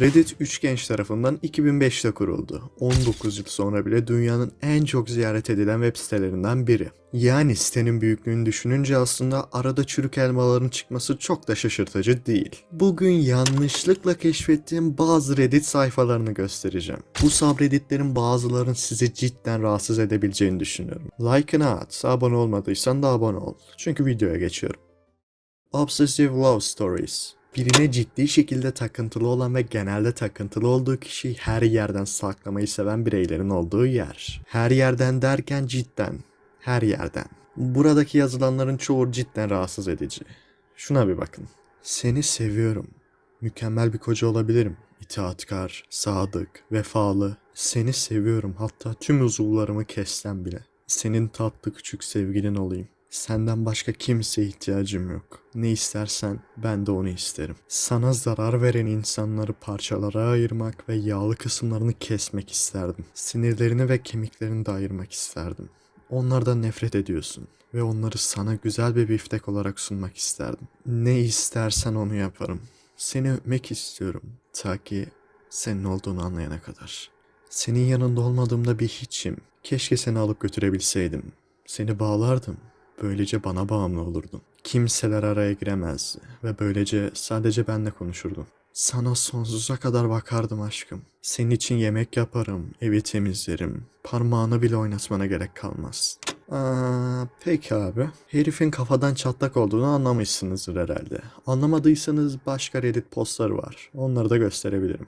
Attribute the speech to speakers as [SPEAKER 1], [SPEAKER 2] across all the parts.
[SPEAKER 1] Reddit 3 genç tarafından 2005'te kuruldu. 19 yıl sonra bile dünyanın en çok ziyaret edilen web sitelerinden biri. Yani sitenin büyüklüğünü düşününce aslında arada çürük elmaların çıkması çok da şaşırtıcı değil. Bugün yanlışlıkla keşfettiğim bazı Reddit sayfalarını göstereceğim. Bu subredditlerin bazılarının sizi cidden rahatsız edebileceğini düşünüyorum. Like'ını at, abone olmadıysan da abone ol. Çünkü videoya geçiyorum. Obsessive Love Stories Birine ciddi şekilde takıntılı olan ve genelde takıntılı olduğu kişiyi her yerden saklamayı seven bireylerin olduğu yer. Her yerden derken cidden, her yerden. Buradaki yazılanların çoğu cidden rahatsız edici. Şuna bir bakın. Seni seviyorum. Mükemmel bir koca olabilirim. İtaatkar, sadık, vefalı. Seni seviyorum hatta tüm uzuvlarımı kessem bile. Senin tatlı küçük sevgilin olayım. Senden başka kimseye ihtiyacım yok. Ne istersen ben de onu isterim. Sana zarar veren insanları parçalara ayırmak ve yağlı kısımlarını kesmek isterdim. Sinirlerini ve kemiklerini de ayırmak isterdim. Onlardan nefret ediyorsun ve onları sana güzel bir biftek olarak sunmak isterdim. Ne istersen onu yaparım. Seni öpmek istiyorum ta ki senin olduğunu anlayana kadar. Senin yanında olmadığımda bir hiçim. Keşke seni alıp götürebilseydim. Seni bağlardım. Böylece bana bağımlı olurdun. Kimseler araya giremezdi ve böylece sadece benle konuşurdun. Sana sonsuza kadar bakardım aşkım. Senin için yemek yaparım, evi temizlerim. Parmağını bile oynatmana gerek kalmaz. Aa, peki abi. Herifin kafadan çatlak olduğunu anlamışsınızdır herhalde. Anlamadıysanız başka Reddit postları var. Onları da gösterebilirim.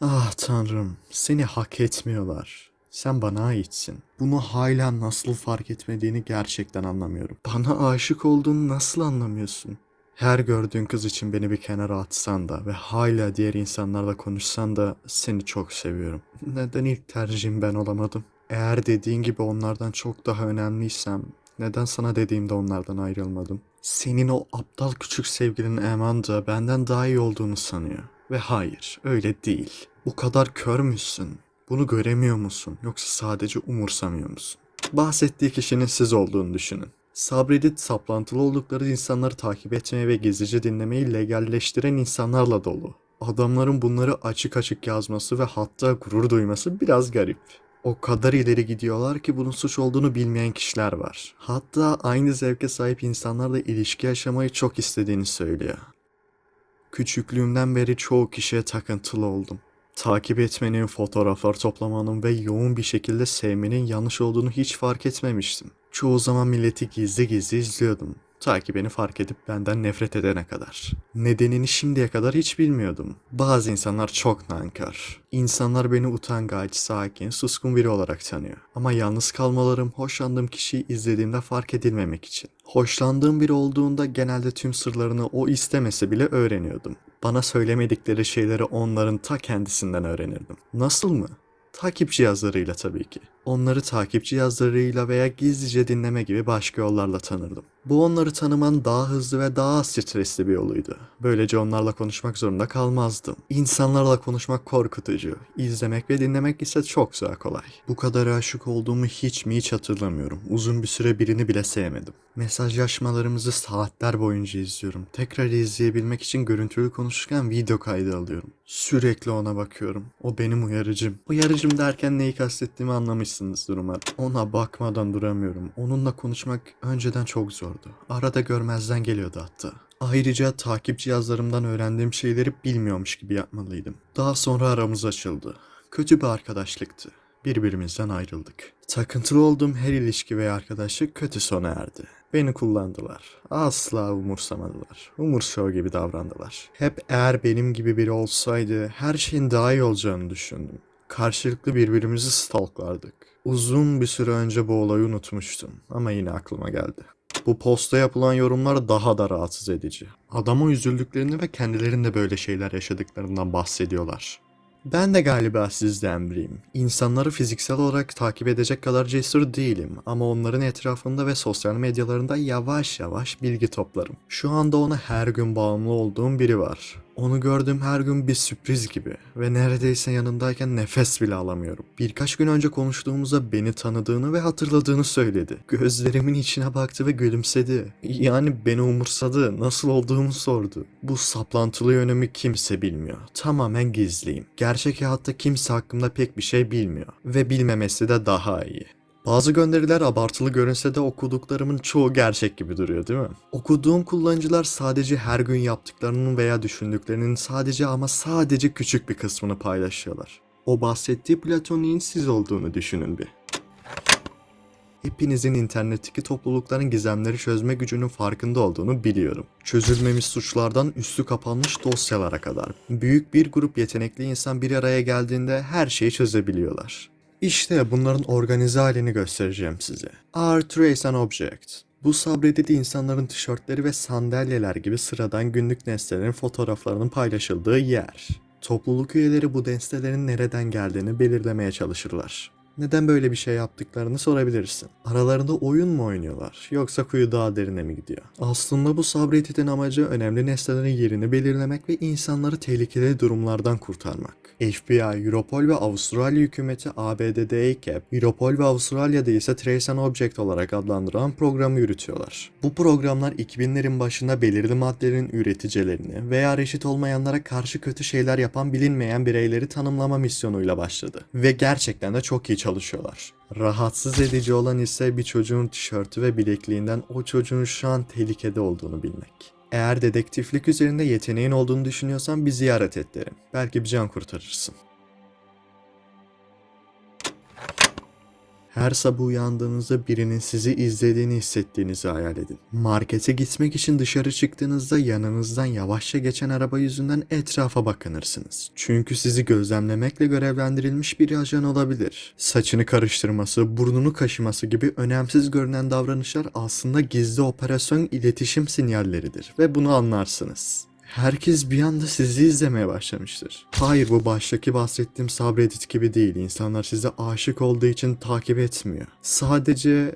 [SPEAKER 1] Ah tanrım, seni hak etmiyorlar. Sen bana aitsin. Bunu hala nasıl fark etmediğini gerçekten anlamıyorum. Bana aşık olduğunu nasıl anlamıyorsun? Her gördüğün kız için beni bir kenara atsan da ve hala diğer insanlarla konuşsan da seni çok seviyorum. Neden ilk tercihim ben olamadım? Eğer dediğin gibi onlardan çok daha önemliysem neden sana dediğimde onlardan ayrılmadım? Senin o aptal küçük sevgilin Amanda benden daha iyi olduğunu sanıyor. Ve hayır, öyle değil. Bu kadar kör müsün? Bunu göremiyor musun? Yoksa sadece umursamıyor musun? Bahsettiği kişinin siz olduğunu düşünün. Sabredip saplantılı oldukları insanları takip etmeye ve gizlice dinlemeyi legalleştiren insanlarla dolu. Adamların bunları açık açık yazması ve hatta gurur duyması biraz garip. O kadar ileri gidiyorlar ki bunun suç olduğunu bilmeyen kişiler var. Hatta aynı zevke sahip insanlarla ilişki yaşamayı çok istediğini söylüyor. Küçüklüğümden beri çoğu kişiye takıntılı oldum. Takip etmenin, fotoğraflar toplamanın ve yoğun bir şekilde sevmenin yanlış olduğunu hiç fark etmemiştim. Çoğu zaman milleti gizli gizli izliyordum. Ta ki beni fark edip benden nefret edene kadar. Nedenini şimdiye kadar hiç bilmiyordum. Bazı insanlar çok nankör. İnsanlar beni utangaç, sakin, suskun biri olarak tanıyor. Ama yalnız kalmalarım hoşlandığım kişiyi izlediğimde fark edilmemek için. Hoşlandığım biri olduğunda genelde tüm sırlarını o istemese bile öğreniyordum. Bana söylemedikleri şeyleri onların ta kendisinden öğrenirdim. Nasıl mı? Takip cihazlarıyla tabii ki. Onları takip cihazlarıyla veya gizlice dinleme gibi başka yollarla tanırdım. Bu onları tanımanın daha hızlı ve daha az stresli bir yoluydu. Böylece onlarla konuşmak zorunda kalmazdım. İnsanlarla konuşmak korkutucu. İzlemek ve dinlemek ise çok daha kolay. Bu kadar aşık olduğumu hiç mi hiç hatırlamıyorum. Uzun bir süre birini bile sevmedim. Mesajlaşmalarımızı saatler boyunca izliyorum. Tekrar izleyebilmek için görüntülü konuşurken video kaydı alıyorum. Sürekli ona bakıyorum. O benim uyarıcım. Uyarıcım derken neyi kastettiğimi anlamışsınızdır umarım. Ona bakmadan duramıyorum. Onunla konuşmak önceden çok zordu. Arada görmezden geliyordu hatta. Ayrıca takip cihazlarımdan öğrendiğim şeyleri bilmiyormuş gibi yapmalıydım. Daha sonra aramız açıldı. Kötü bir arkadaşlıktı. Birbirimizden ayrıldık. Takıntılı olduğum her ilişki veya arkadaşlık kötü sona erdi. Beni kullandılar. Asla umursamadılar. Umursuyor gibi davrandılar. Hep eğer benim gibi biri olsaydı her şeyin daha iyi olacağını düşündüm. Karşılıklı birbirimizi stalklardık. Uzun bir süre önce bu olayı unutmuştum ama yine aklıma geldi. Bu posta yapılan yorumlar daha da rahatsız edici. Adama üzüldüklerini ve kendilerinde böyle şeyler yaşadıklarından bahsediyorlar. Ben de galiba sizden biriyim. İnsanları fiziksel olarak takip edecek kadar cesur değilim ama onların etrafında ve sosyal medyalarında yavaş yavaş bilgi toplarım. Şu anda ona her gün bağımlı olduğum biri var. Onu gördüğüm her gün bir sürpriz gibi ve neredeyse yanındayken nefes bile alamıyorum. Birkaç gün önce konuştuğumuzda beni tanıdığını ve hatırladığını söyledi. Gözlerimin içine baktı ve gülümsedi. Yani beni umursadı, nasıl olduğumu sordu. Bu saplantılı yönümü kimse bilmiyor. Tamamen gizliyim. Gerçek hayatta kimse hakkımda pek bir şey bilmiyor. Ve bilmemesi de daha iyi. Bazı gönderiler abartılı görünse de okuduklarımın çoğu gerçek gibi duruyor değil mi? Okuduğum kullanıcılar sadece her gün yaptıklarının veya düşündüklerinin sadece ama sadece küçük bir kısmını paylaşıyorlar. O bahsettiği platonik'in siz olduğunu düşünün bir. Hepinizin internetteki toplulukların gizemleri çözme gücünün farkında olduğunu biliyorum. Çözülmemiş suçlardan üstü kapanmış dosyalara kadar. Büyük bir grup yetenekli insan bir araya geldiğinde her şeyi çözebiliyorlar. İşte bunların organize halini göstereceğim size. R Trace an Object. Bu sabredildi insanların tişörtleri ve sandalyeler gibi sıradan günlük nesnelerin fotoğraflarının paylaşıldığı yer. Topluluk üyeleri bu nesnelerin nereden geldiğini belirlemeye çalışırlar. Neden böyle bir şey yaptıklarını sorabilirsin. Aralarında oyun mu oynuyorlar yoksa kuyu daha derine mi gidiyor? Aslında bu sabredilin amacı önemli nesnelerin yerini belirlemek ve insanları tehlikeli durumlardan kurtarmak. FBI, Europol ve Avustralya hükümeti ABD'de ACAP, Europol ve Avustralya'da ise Trace and Object olarak adlandıran programı yürütüyorlar. Bu programlar 2000'lerin başında belirli maddelerin üreticilerini veya reşit olmayanlara karşı kötü şeyler yapan bilinmeyen bireyleri tanımlama misyonuyla başladı. Ve gerçekten de çok iyi çalışıyorlar. Rahatsız edici olan ise bir çocuğun tişörtü ve bilekliğinden o çocuğun şu an tehlikede olduğunu bilmek. Eğer dedektiflik üzerinde yeteneğin olduğunu düşünüyorsan bir ziyaret et derim. Belki bir can kurtarırsın. Her sabah uyandığınızda birinin sizi izlediğini hissettiğinizi hayal edin. Markete gitmek için dışarı çıktığınızda yanınızdan yavaşça geçen araba yüzünden etrafa bakınırsınız. Çünkü sizi gözlemlemekle görevlendirilmiş bir ajan olabilir. Saçını karıştırması, burnunu kaşıması gibi önemsiz görünen davranışlar aslında gizli operasyon iletişim sinyalleridir ve bunu anlarsınız. Herkes bir anda sizi izlemeye başlamıştır. Hayır bu baştaki bahsettiğim sabredit gibi değil. İnsanlar size aşık olduğu için takip etmiyor. Sadece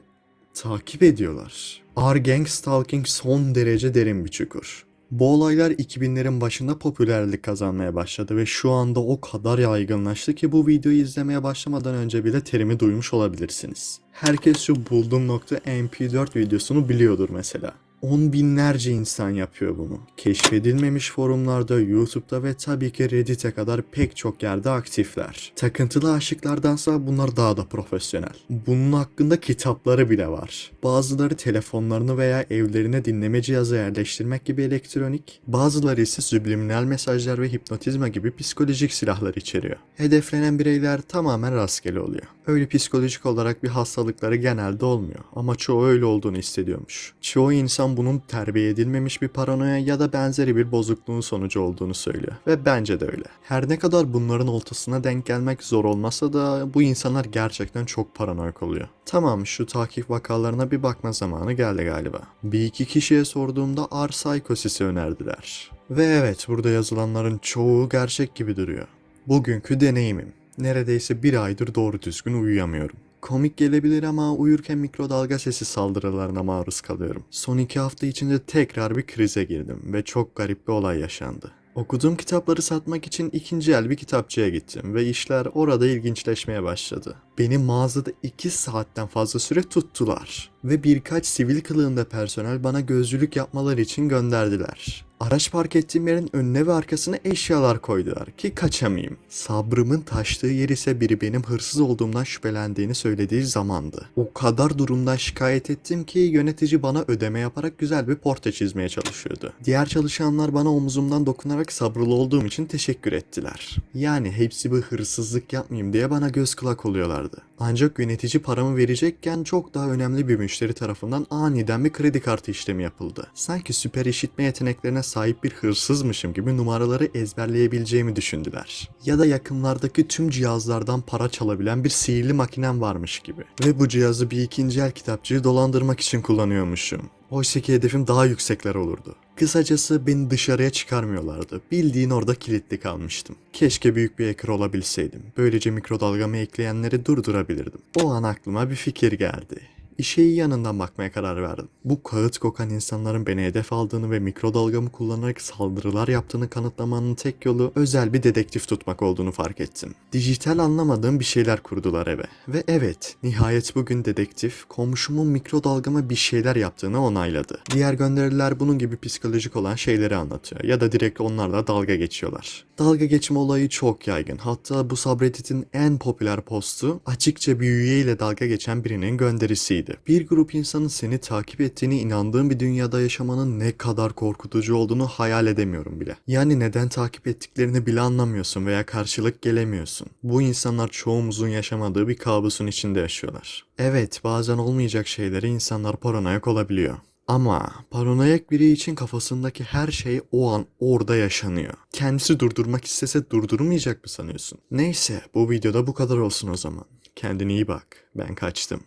[SPEAKER 1] takip ediyorlar. R Gang Stalking son derece derin bir çukur. Bu olaylar 2000'lerin başında popülerlik kazanmaya başladı ve şu anda o kadar yaygınlaştı ki bu videoyu izlemeye başlamadan önce bile terimi duymuş olabilirsiniz. Herkes şu bulduğum nokta MP4 videosunu biliyordur mesela. On binlerce insan yapıyor bunu. Keşfedilmemiş forumlarda, YouTube'da ve tabii ki Reddit'e kadar pek çok yerde aktifler. Takıntılı aşıklardansa bunlar daha da profesyonel. Bunun hakkında kitapları bile var. Bazıları telefonlarını veya evlerine dinleme cihazı yerleştirmek gibi elektronik, bazıları ise subliminal mesajlar ve hipnotizma gibi psikolojik silahlar içeriyor. Hedeflenen bireyler tamamen rastgele oluyor. Öyle psikolojik olarak bir hastalıkları genelde olmuyor ama çoğu öyle olduğunu hissediyormuş. Çoğu insan bunun terbiye edilmemiş bir paranoya ya da benzeri bir bozukluğun sonucu olduğunu söylüyor. Ve bence de öyle. Her ne kadar bunların ortasına denk gelmek zor olmasa da bu insanlar gerçekten çok paranoyak oluyor. Tamam şu takip vakalarına bir bakma zamanı geldi galiba. Bir iki kişiye sorduğumda R Psychosis'i önerdiler. Ve evet burada yazılanların çoğu gerçek gibi duruyor. Bugünkü deneyimim. Neredeyse bir aydır doğru düzgün uyuyamıyorum. Komik gelebilir ama uyurken mikrodalga sesi saldırılarına maruz kalıyorum. Son iki hafta içinde tekrar bir krize girdim ve çok garip bir olay yaşandı. Okuduğum kitapları satmak için ikinci el bir kitapçıya gittim ve işler orada ilginçleşmeye başladı. Beni mağazada 2 saatten fazla süre tuttular ve birkaç sivil kılığında personel bana gözcülük yapmaları için gönderdiler. Araç park ettiğim yerin önüne ve arkasına eşyalar koydular ki kaçamayayım. Sabrımın taştığı yer ise biri benim hırsız olduğumdan şüphelendiğini söylediği zamandı. O kadar durumdan şikayet ettim ki yönetici bana ödeme yaparak güzel bir portre çizmeye çalışıyordu. Diğer çalışanlar bana omuzumdan dokunarak sabrılı olduğum için teşekkür ettiler. Yani hepsi bir hırsızlık yapmayayım diye bana göz kulak oluyorlardı. Ancak yönetici paramı verecekken çok daha önemli bir müşteri tarafından aniden bir kredi kartı işlemi yapıldı. Sanki süper işitme yeteneklerine sahip bir hırsızmışım gibi numaraları ezberleyebileceğimi düşündüler. Ya da yakınlardaki tüm cihazlardan para çalabilen bir sihirli makinem varmış gibi. Ve bu cihazı bir ikinci el kitapçıyı dolandırmak için kullanıyormuşum. Oysa ki hedefim daha yüksekler olurdu. Kısacası beni dışarıya çıkarmıyorlardı. Bildiğin orada kilitli kalmıştım. Keşke büyük bir hacker olabilseydim. Böylece mikrodalgamı ekleyenleri durdurabilirdim. O an aklıma bir fikir geldi. İşe iyi yanından bakmaya karar verdim. Bu kağıt kokan insanların beni hedef aldığını ve mikrodalgamı kullanarak saldırılar yaptığını kanıtlamanın tek yolu özel bir dedektif tutmak olduğunu fark ettim. Dijital anlamadığım bir şeyler kurdular eve. Ve evet, nihayet bugün dedektif komşumun mikrodalgama bir şeyler yaptığını onayladı. Diğer gönderiler bunun gibi psikolojik olan şeyleri anlatıyor ya da direkt onlarla dalga geçiyorlar. Dalga geçme olayı çok yaygın. Hatta bu subreddit'in en popüler postu açıkça bir üyeyle dalga geçen birinin gönderisiydi. Bir grup insanın seni takip ettiğini inandığın bir dünyada yaşamanın ne kadar korkutucu olduğunu hayal edemiyorum bile. Yani neden takip ettiklerini bile anlamıyorsun veya karşılık gelemiyorsun. Bu insanlar çoğumuzun yaşamadığı bir kabusun içinde yaşıyorlar. Evet bazen olmayacak şeyleri insanlar paranoyak olabiliyor. Ama paranoyak biri için kafasındaki her şey o an orada yaşanıyor. Kendisi durdurmak istese durdurmayacak mı sanıyorsun? Neyse bu videoda bu kadar olsun o zaman. Kendine iyi bak. Ben kaçtım.